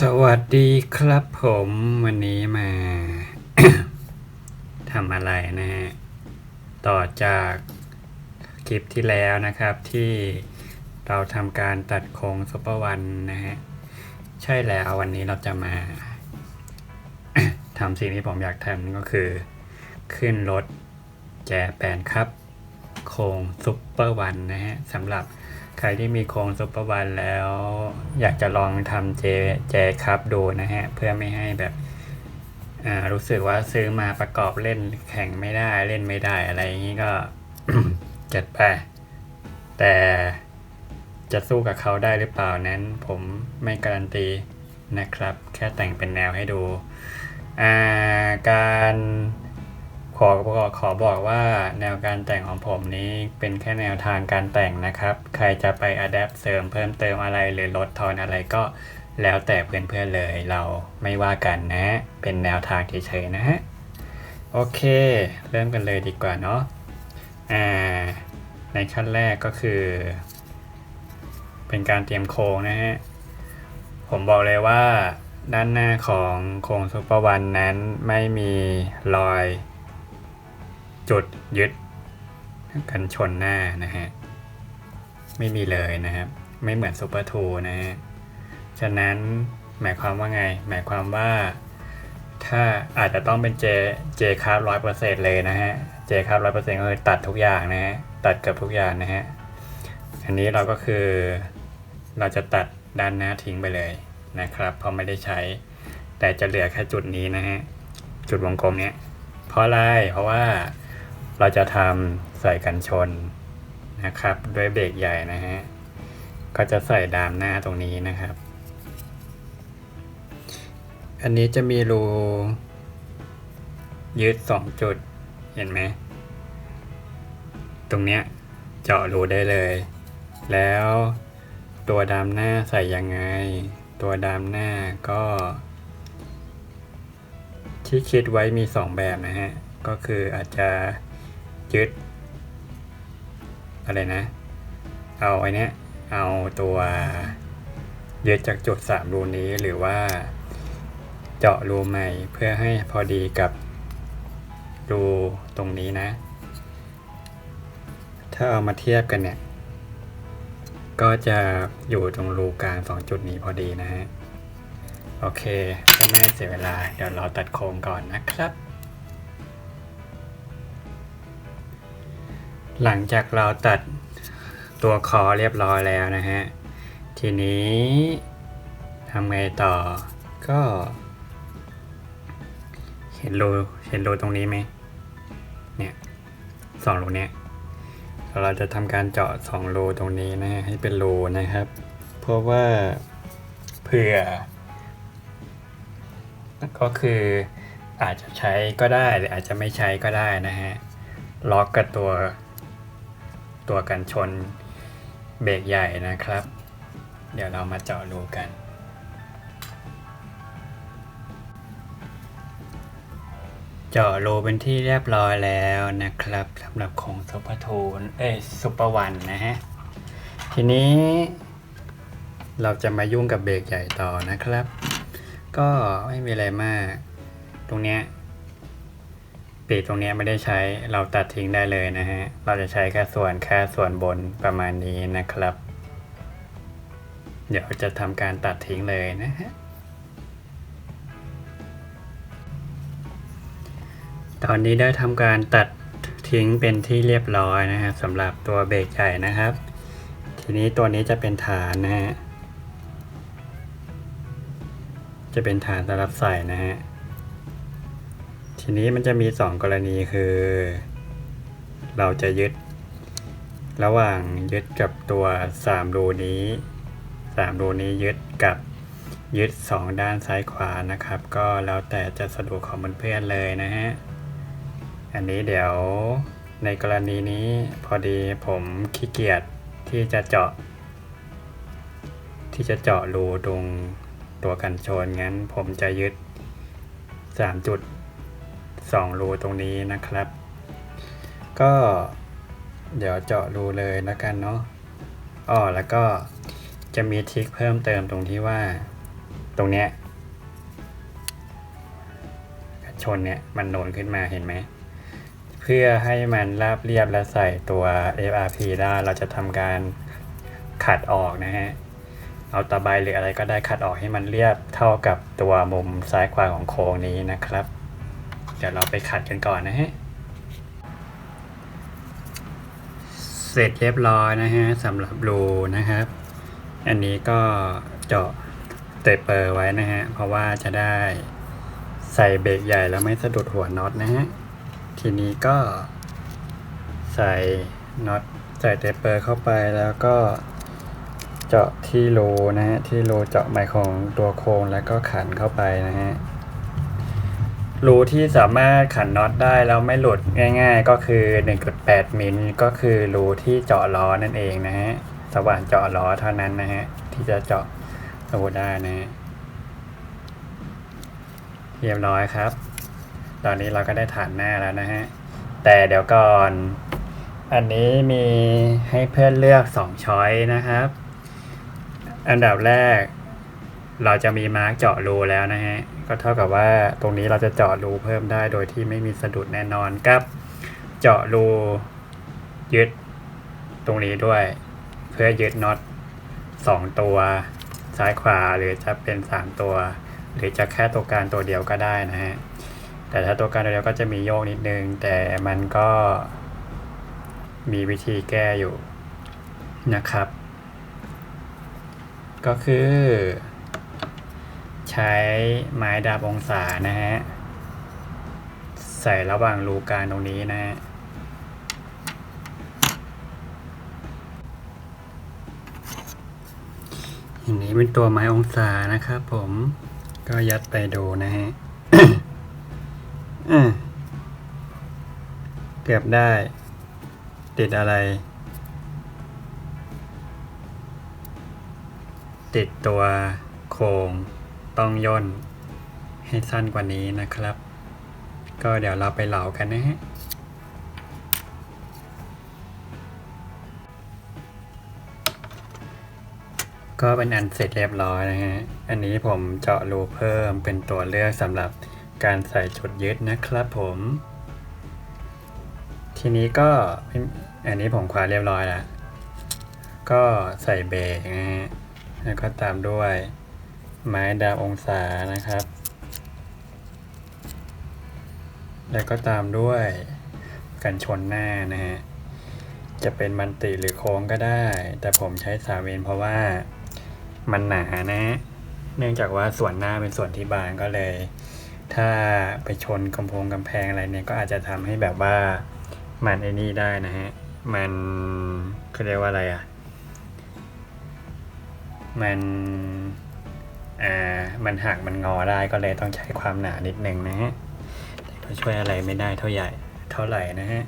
สวัสดีครับผมวันนี้มาทำอะไรนะฮะต่อจากคลิปที่แล้วนะครับที่เราทำการตัดโครงซุปเปอร์วันนะฮะใช่แล้ววันนี้เราจะมาทำสิ่งที่ผมอยากทำนั่นก็คือ ขึ้นรถแจแปนครับ โครงซุปเปอร์วันนะฮะสำหรับ ใครที่มีโครงซุปเปอร์วันแล้ว อยากจะลองทำเจแจครับดูนะฮะ เพื่อไม่ให้แบบรู้สึกว่าซื้อมาประกอบเล่นแข่งไม่ได้เล่นไม่ได้อะไรอย่างนี้ก็จัดไปแต่จะสู้กับเขาได้หรือเปล่านั้น ผมไม่การันตีนะครับ แค่แต่งเป็นแนวให้ดู การ ขอขอขอบอกว่าแนวการแต่งของผมนี้เป็นแค่แนวทางการแต่งนะครับ ใครจะไปอัดแอปเสริมเพิ่มเติมอะไรหรือลดทอนอะไรก็แล้วแต่เพื่อนๆเลยเราไม่ว่ากันนะ เป็นแนวทางเฉยๆนะฮะ โอเค เริ่มกันเลยดีกว่าเนาะอ่าในขั้นแรกก็คือ เป็นการเตรียมโครงนะฮะ ผมบอกเลยว่าด้านหน้าของโครงซุปเปอร์วันนั้นไม่มีรอย จุดยึดกันชนหน้านะฮะ ไม่มีเลยนะครับ ไม่เหมือนซุปเปอร์ทูนะฮะ ฉะนั้นหมายความว่าไง หมายความว่า ถ้าอาจจะต้องเป็นเจเจคาร์ร้อยเปอร์เซ็นต์เลยนะฮะเจคาร์ร้อยเปอร์เซ็นก็คือตัดทุกอย่างนะฮะ ตัดเกือบทุกอย่างนะฮะ อันนี้เราก็คือ เราจะตัดด้านหน้าทิ้งไปเลยนะครับ เพราะไม่ได้ใช้ แต่จะเหลือแค่จุดนี้นะฮะ จุดวงกลมเนี้ย เพราะอะไร เพราะว่า เราจะทำใส่กันชนนะครับ ด้วยเบรกใหญ่นะฮะ ก็จะใส่ดามหน้าตรงนี้นะครับ อันนี้จะมีรูยึดสองจุดเห็นไหม ตรงเนี้ยเจาะรูได้เลย แล้วตัวดามหน้าใส่ยังไง ตัวดามหน้าก็ ที่คิดไว้มีสองแบบนะฮะ ก็คืออาจจะ ยึด อะไรนะ เอาไอ้เนี้ยเอาตัวยึดจากจุดสามรูนี้หรือว่าเจาะรูใหม่เพื่อให้พอดีกับรูตรงนี้นะ ถ้าเอามาเทียบกันเนี่ย ก็จะอยู่ตรงรูกลางสองจุดนี้พอดีนะฮะ โอเคเพื่อไม่เสียเวลา เดี๋ยวเราตัดโครงก่อนนะครับ หลังจากเราตัดตัวคอเรียบร้อยแล้วนะฮะ ทีนี้ทำไงต่อก็ เห็นรูเห็นรูตรงนี้ไหมเนี่ยสองรูเนี้ยเราจะทำการเจาะสองรูตรงนี้นะฮะให้เป็นรูนะครับ เพราะว่าเผื่อ ก็คืออาจจะใช้ก็ได้หรืออาจจะไม่ใช้ก็ได้นะฮะล็อกกับตัว ตัวกันชนเบรกใหญ่นะครับ เดี๋ยวเรามาเจาะรูกันเจาะรูเป็นที่เรียบร้อยแล้วนะครับสำหรับของซุปเปอร์ทูนเอ้ยซุปเปอร์วันนะฮะ ทีนี้ เราจะมายุ่งกับเบรกใหญ่ต่อนะครับ ก็ไม่มีอะไรมาก ตรงเนี้ย ปีกตรงนี้ไม่ได้ใช้เราตัดทิ้งได้เลยนะฮะ เราจะใช้แค่ส่วนแค่ส่วนบนประมาณนี้นะครับ เดี๋ยวจะทำการตัดทิ้งเลยนะฮะ ตอนนี้ได้ทำการตัดทิ้งเป็นที่เรียบร้อยนะฮะสำหรับตัวเบรกใหญ่นะครับ ทีนี้ตัวนี้จะเป็นฐานนะฮะ จะเป็นฐานสำหรับใส่นะฮะ ทีนี้มันจะมีสองกรณีคือ เราจะยึด ระหว่างยึดกับตัวสามรูนี้สามรูนี้ยึดกับยึดสองด้านซ้ายขวานะครับ ก็แล้วแต่จะสะดวกของเพื่อนๆเลยนะฮะอันนี้เดี๋ยวในกรณีนี้พอดีผมขี้เกียจที่จะเจาะ ที่จะเจาะรูตรงตัวกันชนงั้นผมจะยึด 3 จุด 2 รูตรงนี้นะครับ ก็เดี๋ยวเจาะรูเลยแล้วกันเนาะอ้อแล้วก็จะมีทริคเพิ่มเติมตรงที่ว่า ตรงเนี้ยชนเนี่ยมันโนนขึ้นมาเห็นไหม เพื่อให้มันราบเรียบและใส่ตัว FRP ได้เราจะทำการขัดออกนะฮะ เอาตะไบหรืออะไรก็ได้ขัดออกให้มันเรียบเท่ากับตัวมุมซ้ายขวาของโครงนี้นะครับ เดี๋ยวเราไปขัดกันก่อนนะฮะ เสร็จเรียบร้อยนะฮะสำหรับรูนะครับ อันนี้ก็เจาะเตเปอร์ไว้นะฮะ เพราะว่าจะได้ใส่เบรกใหญ่แล้วไม่สะดุดหัวน็อตนะฮะ ทีนี้ก็ใส่น็อตใส่เตเปอร์เข้าไปแล้วก็เจาะที่รูนะฮะ ที่รูเจาะใหม่ของตัวโครงแล้วก็ขันเข้าไปนะฮะ รูที่สามารถขันน็อตได้แล้วไม่หลุดง่ายๆ ก็คือ 1.8 มิลก็คือรูที่เจาะล้อนั่นเองนะฮะสว่านเจาะล้อเท่านั้นนะฮะที่จะเจาะรูได้นะฮะเรียบร้อยครับ ตอนนี้เราก็ได้ฐานหน้าแล้วนะฮะแต่เดี๋ยวก่อน อันนี้มีให้เพื่อนเลือก2ช้อยนะครับ อันดับแรก เราจะมีมาร์กเจาะรูแล้วนะฮะ ก็เท่ากับว่าตรงนี้เราจะเจาะรูเพิ่มได้โดยที่ไม่มีสะดุดแน่นอนกับ เจาะรูยึดตรงนี้ด้วย เพื่อยึดน็อตสองตัว ซ้ายขวาหรือจะเป็นสามตัว หรือจะแค่ตัวกางตัวเดียวก็ได้นะฮะ แต่ถ้าตัวกางตัวเดียวก็จะมีโยกนิดนึง แต่มันก็มีวิธีแก้อยู่นะครับ ก็คือ ใช้ไม้ดาบองศานะฮะ ใส่ระหว่างรูกางตรงนี้นะฮะอันนี้เป็นตัวไม้องศานะครับผมก็ยัดไปดูนะฮะอะเกือบได้ ติดอะไร ติดตัวโครง ต้องย่นให้สั้นกว่านี้นะครับ ก็เดี๋ยวเราไปเหลากันนะฮะก็เป็นอันเสร็จเรียบร้อยนะฮะ อันนี้ผมเจาะรูเพิ่มเป็นตัวเลือกสำหรับการใส่ชุดยึดนะครับผม ทีนี้ก็อันนี้ผมคว้าเรียบร้อยแล้ว ก็ใส่เบรกนะฮะ แล้วก็ตามด้วย ไม้ดามองศานะครับ แล้วก็ตามด้วยกันชนหน้านะฮะ จะเป็นมันติหรือโค้งก็ได้ แต่ผมใช้สามเวนเพราะว่ามันหนานะฮะเนื่องจากว่าส่วนหน้าเป็นส่วนที่บางก็เลย ถ้าไปชนกำโพงกำแพงอะไรเนี่ยก็อาจจะทำให้แบบว่ามันไอ้นี่ได้นะฮะ มันเขาเรียกว่าอะไรอะ มัน อ่ามันหักมันงอได้ก็เลยต้องใช้ความหนานิดนึงนะฮะแต่ก็ช่วยอะไรไม่ได้เท่าใหญ่เท่าไหร่นะฮะ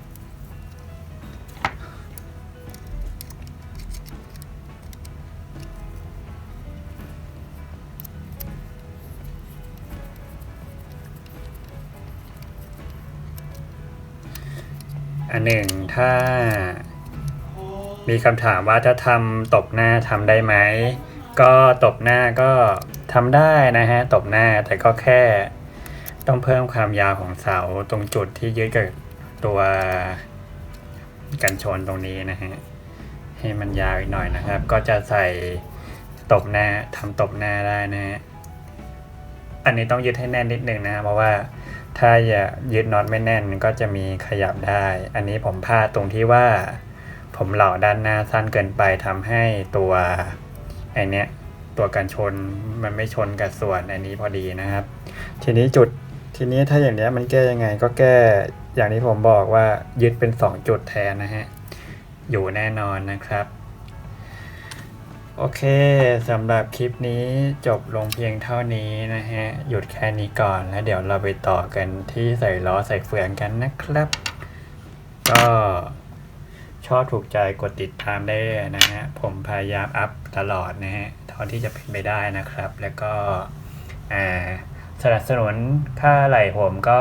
อันหนึ่งถ้ามีคำถามว่าถ้าทำตบหน้าทำได้ไหม ก็ตบหน้าก็ ทำได้นะฮะตบหน้าแต่ก็แค่ ต้องเพิ่มความยาวของเสาตรงจุดที่ยึดกับตัวกันชนตรงนี้นะฮะให้มันยาวอีกหน่อยนะครับ ก็จะใส่ตบหน้าทำตบหน้าได้นะฮะอันนี้ต้องยึดให้แน่นนิดนึงนะเพราะว่าถ้าอย่ายึดน็อตไม่แน่นก็จะมีขยับได้ อันนี้ผมพลาดตรงที่ว่า ผมเหล่าด้านหน้าสั้นเกินไปทำให้ตัวไอเนี้ย ตัวกันชนมันไม่ชนกับส่วนอันนี้พอดีนะครับ ทีนี้จุดทีนี้ถ้าอย่างเนี้ยมันแก้ยังไงก็แก้อย่างที่ผมบอกว่ายึดเป็น 2 จุดแทนนะฮะ อยู่แน่นอนนะครับ โอเคสำหรับคลิปนี้จบลงเพียงเท่านี้นะฮะ หยุดแค่นี้ก่อนแล้วเดี๋ยวเราไปต่อกันที่ใส่ล้อใส่เฟืองกันนะครับ ก็ ชอบถูกใจกดติดตามได้เลยนะฮะ ผมพยายามอัพตลอดนะฮะเท่าที่จะเป็นไปได้นะครับ แล้วก็สนับสนุนค่าไหลผมก็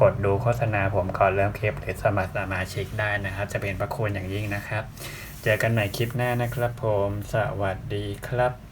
กดดูโฆษณาผมก่อนเริ่มคลิปหรือสมัครสมาชิกได้นะครับ จะเป็นประคุณอย่างยิ่งนะครับ เจอกันใหม่คลิปหน้านะครับผม สวัสดีครับ